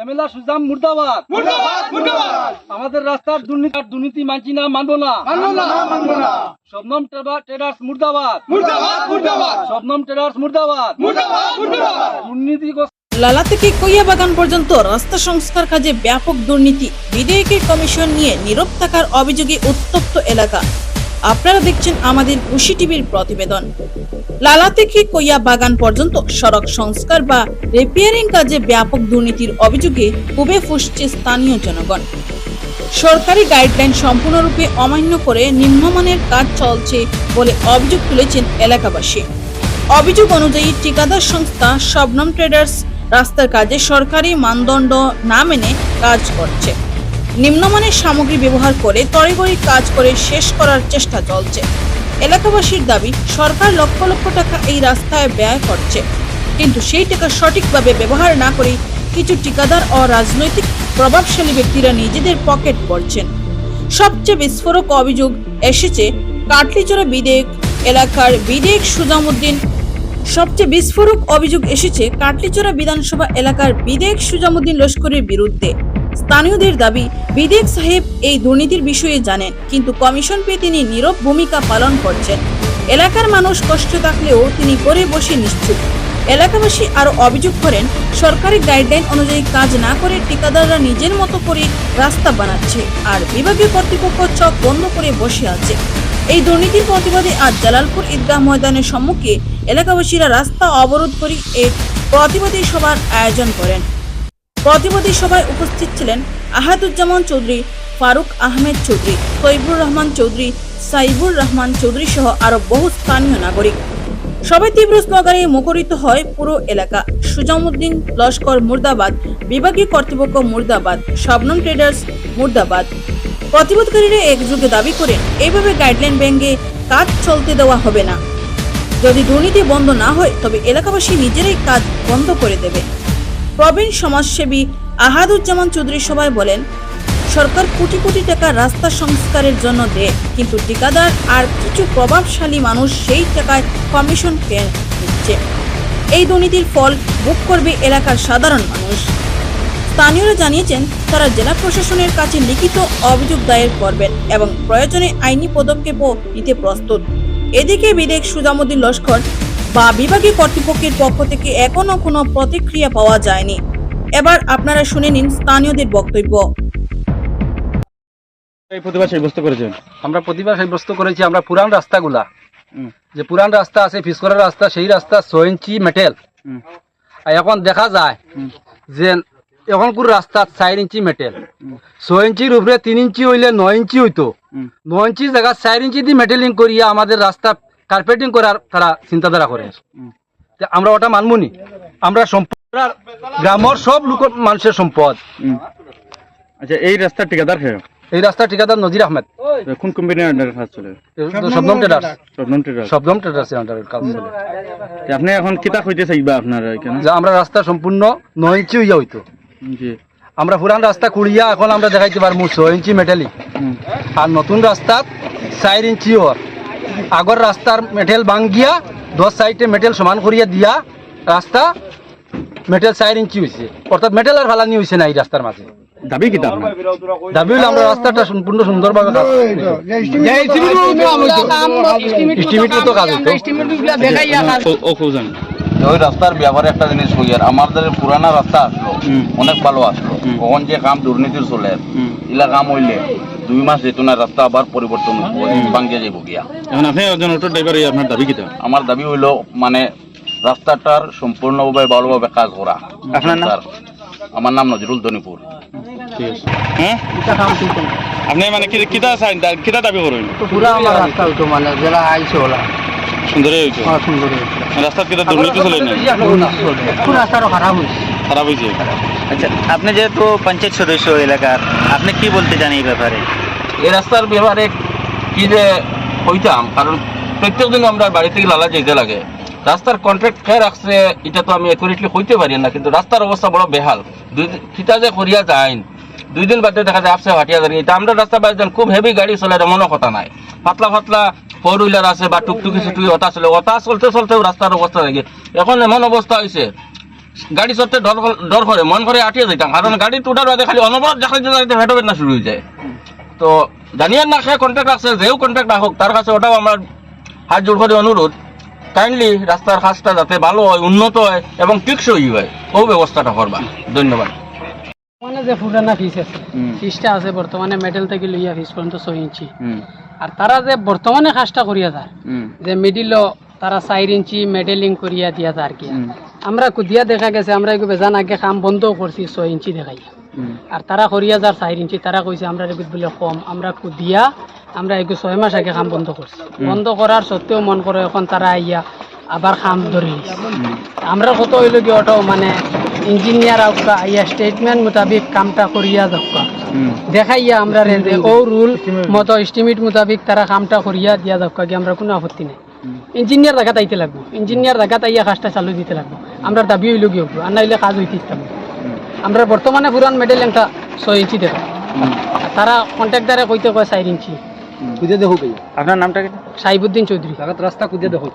MLA Sujam মুর্দাবাদ। মুর্দাবাদ মুর্দাবাদ। আমাদের রাস্তার দুর্নীতি আর দুর্নীতি মানছি না মানবো না। মানবো না শবনম ট্রেডা- ট্রেডার্স মুর্দাবাদ। মুর্দাবাদ শবনম দুর্নীতি লালা থেকে কইয়া বাগান পর্যন্ত রাস্তা সংস্কার কাজে ব্যাপক দুর্নীতি। বিধেয়কের কমিশন নিয়ে নীরব থাকার অভিযোগে উত্তপ্ত এলাকা। আপনারা দেখছেন আমাদের কুশি টিভির প্রতিবেদন। লালা থেকে কইয়া বাগান পর্যন্ত সড়ক সংস্কার বা রিপেয়ারিং কাজে ব্যাপক দুর্নীতির অভিযোগে খুবই ফুসছে স্থানীয় জনগণ। সরকারি গাইডলাইন সম্পূর্ণরূপে অমান্য করে নিম্নমানের কাজ চলছে বলে অভিযোগ তুলেছেন এলাকাবাসী। অভিযোগ অনুযায়ী ঠিকাদার সংস্থা শবনম ট্রেডার্স রাস্তার কাজে সরকারি মানদণ্ড না মেনে কাজ করছে। নিম্নমানের সামগ্রী ব্যবহার করে তড়িঘড়ি কাজ করে শেষ করার চেষ্টা চলছে। এলাকাবাসীর দাবি, সরকার লক্ষ লক্ষ টাকা এই রাস্তায় ব্যয় করছে। কিন্তু সেই টাকা সঠিকভাবে ব্যবহার না করে কিছু ঠিকাদার ও রাজনৈতিক প্রভাবশালী ব্যক্তিরা নিজেদের পকেট করছেন সবচেয়ে বিস্ফোরক অভিযোগ এসেছে কাটলিচড়া বিদেক এলাকার বিদেক সুজামুদ্দিন। সবচেয়ে বিস্ফোরক অভিযোগ এসেছে কাটলিচড়া বিধানসভা এলাকার বিদেক সুজামুদ্দিন লস্করের বিরুদ্ধে। স্থানীয়দের দাবি বিদেক সাহেব এই দুর্নীতির বিষয়ে জানেন, কিন্তু কমিশন পেয়ে তিনি নীরব ভূমিকা পালন করছেন। এলাকার মানুষ কষ্ট থাকলেও তিনি করে বসে নিশ্চুপ। এলাকাবাসী আরও অভিযোগ করেন, সরকারি গাইডলাইন অনুযায়ী কাজ না করে ঠিকাদাররা নিজের মতো করে রাস্তা বানাচ্ছে আর বিভাগীয় কর্তৃপক্ষ চক বন্ধ করে বসে আছে। এই দুর্নীতির প্রতিবাদে আজ জালালপুর ঈদগাহ ময়দানের সম্মুখে এলাকাবাসীরা রাস্তা অবরোধ করে এক প্রতিবাদী সভার আয়োজন করেন। প্রতিবাদী সভায় উপস্থিত ছিলেন আহাদুজ্জামান চৌধুরী, ফারুক আহমেদ চৌধুরী তৈবুর রহমান চৌধুরী, সাইবুর রহমান চৌধুরী সহ আরও বহু স্থানীয় নাগরিক। সবাই তীব্র স্লোগানে মুখরিত হয় পুরো এলাকা। সুজামুদ্দিন, লস্কর মুর্দাবাদ, বিভাগীয় কর্তৃপক্ষ মুর্দাবাদ, শবনম ট্রেডার্স মুর্দাবাদ। প্রতিবাদকারীরা একযোগে দাবি করেন, এইভাবে গাইডলাইন ভেঙে কাজ চলতে দেওয়া হবে না। যদি দুর্নীতি বন্ধ না হয়, তবে এলাকাবাসী নিজেরাই কাজ বন্ধ করে দেবে। প্রবীণ সমাজসেবী আহাদুজ্জামান চৌধুরী সবাই বলেন, সরকার কোটি কোটি টাকা রাস্তা সংস্কারের জন্য দেয়, কিন্তু ঠিকাদার আর কিছু প্রভাবশালী মানুষ সেই টাকায় কমিশন নিচ্ছে। এই দুর্নীতির ফল ভোগ করবে এলাকার সাধারণ মানুষ। স্থানীয়রা জানিয়েছেন, তারা জেলা প্রশাসনের কাছে লিখিত অভিযোগ দায়ের করবেন এবং প্রয়োজনে আইনি পদক্ষেপও নিতে প্রস্তুত। এদিকে বিদেক সুজামুদ্দিন লস্কর বা বিভাগীয় কর্তৃপক্ষের পক্ষ থেকে এখনও কোনো প্রতিক্রিয়া পাওয়া যায়নি। এবার আপনারা শুনে নিন স্থানীয়দের বক্তব্য। এই প্রতিবাদ সাব্যস্ত করেছেন? আমরা প্রতিভা সাব্যস্ত করেছি আমরা পুরান রাস্তাগুলা। যে পুরান রাস্তা আছে পিসকরার রাস্তা সেই রাস্তা ছয় ইঞ্চি মেটেল আর এখন দেখা যায় যে এখন এখনকার রাস্তা চার ইঞ্চি মেটেল ছয় ইঞ্চির উপরে তিন ইঞ্চি হইলে নয় ইঞ্চি হইতো। নয় ইঞ্চি জায়গা চার ইঞ্চি দিয়ে মেটেলিং করিয়া আমাদের রাস্তা কার্পেটিং করার তারা চিন্তাধারা করে। আমরা ওটা মানবনি আমরা সম্পদ গ্রামের সব লোক মানুষের সম্পদ। আচ্ছা এই রাস্তার ঠিকাদার এই রাস্তার ঠিকাদার নজির আহমেদ। কোন কোম্পানির আন্ডারে কাজ চলে? Shabnam traders Shabnam traders Shabnam traders আন্ডারে কাজ চলে। আপনি এখন কিতা কইতে চাইবা আপনার এখানে? যে আমরা রাস্তা সম্পূর্ণ নয় ইঞ্চি হইয়া হইতো। জি। আমরা পুরান রাস্তা কুড়িয়া এখন আমরা দেখাইতে পারব ছয় ইঞ্চি মেটেলি আর নতুন রাস্তাত চার ইঞ্চি ওর আগর রাস্তার মেটেল ভাঙ্গিয়া দশ সাইডে মেটেল সমান করিয়া দিয়া রাস্তা মেটেল চার ইঞ্চি হয়েছে অর্থাৎ মেটেল আর ফালানি হয়েছে না এই রাস্তার মাঝে। দাবি কিতা দাবি হইলে আমরা রাস্তাটা সম্পূর্ণ সুন্দরভাবে কাজ এস্টিমেটও তো কাজ হইতো। ও কৌজান ওই রাস্তার ব্যাপারে একটা জিনিস কই আর আমাদের পুরানা রাস্তা আসলো অনেক ভালো আসলো। কখন যে কাম দুর্নীতির চলে। ইলা কাম হইলে দুই মাস যেত না রাস্তা আবার পরিবর্তন ভাঙ্গিয়ে যাইব গিয়া। এখন আপনি একজন অটো ড্রাইভার আপনার দাবি কিতা আমার দাবি হইল মানে রাস্তাটার সম্পূর্ণভাবে ভালোভাবে কাজ করা। আপনার নাম? আমার নাম নজরুল ধনীপুর। ঠিক আছে। হ্যাঁ? আপনি মানে চাই কিতা দাবি করবেন পুরা আমার রাস্তা হইতো মানে জেলা আইসে ওলা সুন্দর হয়েছে আমার সুন্দর রাস্তার কিতা দুর্নীতি চলে না রাস্তারও খারাপ হয়েছে খারাপ হয়েছে। আচ্ছা আপনি যেহেতু পঞ্চায়েত সদস্য এলাকার আপনি কি বলতে চান এই ব্যাপারে? এই রাস্তার ব্যাপারে কি যে হইতাম কারণ প্রত্যেক দিন আমরা বাড়ি থেকে লালা যেতে লাগে। রাস্তার কন্ট্রাক্ট খেয়ে রাখছে এটা তো আমি একুরেটলি হইতে পারি না কিন্তু রাস্তার অবস্থা বড় বেহাল। দুই দিন- খিতা যে করিয়া যায় দুই দিন বাদে দেখা যায় আপসে হাটিয়া দাঁড়িয়ে এটা আমরা রাস্তা বাইরে খুব হেভি গাড়ি চলে এমনও কথা নাই। পাতলা পাতলা ফোর হুইলার আছে বা টুকটুকি চুটুকি ওটা চলে ওটা চলতে চলতেও রাস্তার অবস্থা লাগে এখন এমন অবস্থা হয়েছে গাড়ি চড়তে ডর ডর করে মন করে আটিয়ে যেতাম কারণ গাড়ি টুটার বাদে খালি অনবরত দেখাইতে দেখাইতে ভেটো বেদনা শুরু হয়ে যায়। তো জানিয়েন না সে কন্ট্যাক্ট আছে যেও কন্ট্যাক্ট রাখুক তার কাছে ওটাও আমার হাত জোর করে অনুরোধ। কাইন্ডলি রাস্তার কাজটা যাতে ভালো হয় উন্নত হয় এবং টিকসই হয় ও ব্যবস্থাটা করবা। ধন্যবাদ। মানে যে পুরানা ফিস আছে ফিসটা আছে বর্তমানে মেডেল থেকে লইয়া ফিস পর্যন্ত ছয় ইঞ্চি। আর তারা যে বর্তমানে কাজটা করিয়া যায় যে মিডিল তারা চার ইঞ্চি মেডেলিং করিয়া দিয়া আর কি। আমরা কুদিয়া দেখা গেছে আমরা এগুলো বেজান আগে কাম বন্ধ করছি ছয় ইঞ্চি দেখাই। আর তারা করিয়া যার চার ইঞ্চি তারা কইছে আমরা এগুলো বলে কম আমরা কুদিয়া আমরা এগুলো ছয় মাস আগে কাম বন্ধ করছি। বন্ধ করার সত্ত্বেও মন করে এখন তারা আইয়া আবার কাম ধরে। আমরা কত হইল কি অটো মানে ইঞ্জিনিয়ার আউকা আইয়া স্টেটমেন্ট মোতাবিক কামটা করিয়া যাওকা দেখাইয়া আমরা রে ও রুল মতো এস্টিমেট মোতাবিক তারা কামটা করিয়া দিয়া যাওকা কি আমরা কোনো আপত্তি নাই। ইঞ্জিনিয়ার জায়গাত আইতে লাগবো। ইঞ্জিনিয়ার জায়গাত আইয়া কাজটা চালু দিতে লাগবো। আমরা দাবি হইল কি হব আর নাইলে কাজ হইতে ইচ্ছা আমরা বর্তমানে পুরান মেডেল একটা ছয় ইঞ্চি দেখো। তারা তারা কন্ট্রাক্টারে কইতে কয় চার ইঞ্চি। খুঁজে দেখো আপনার নামটা কি? সাহিবুদ্দিন চৌধুরী। রাস্তা খুঁজে দেখো।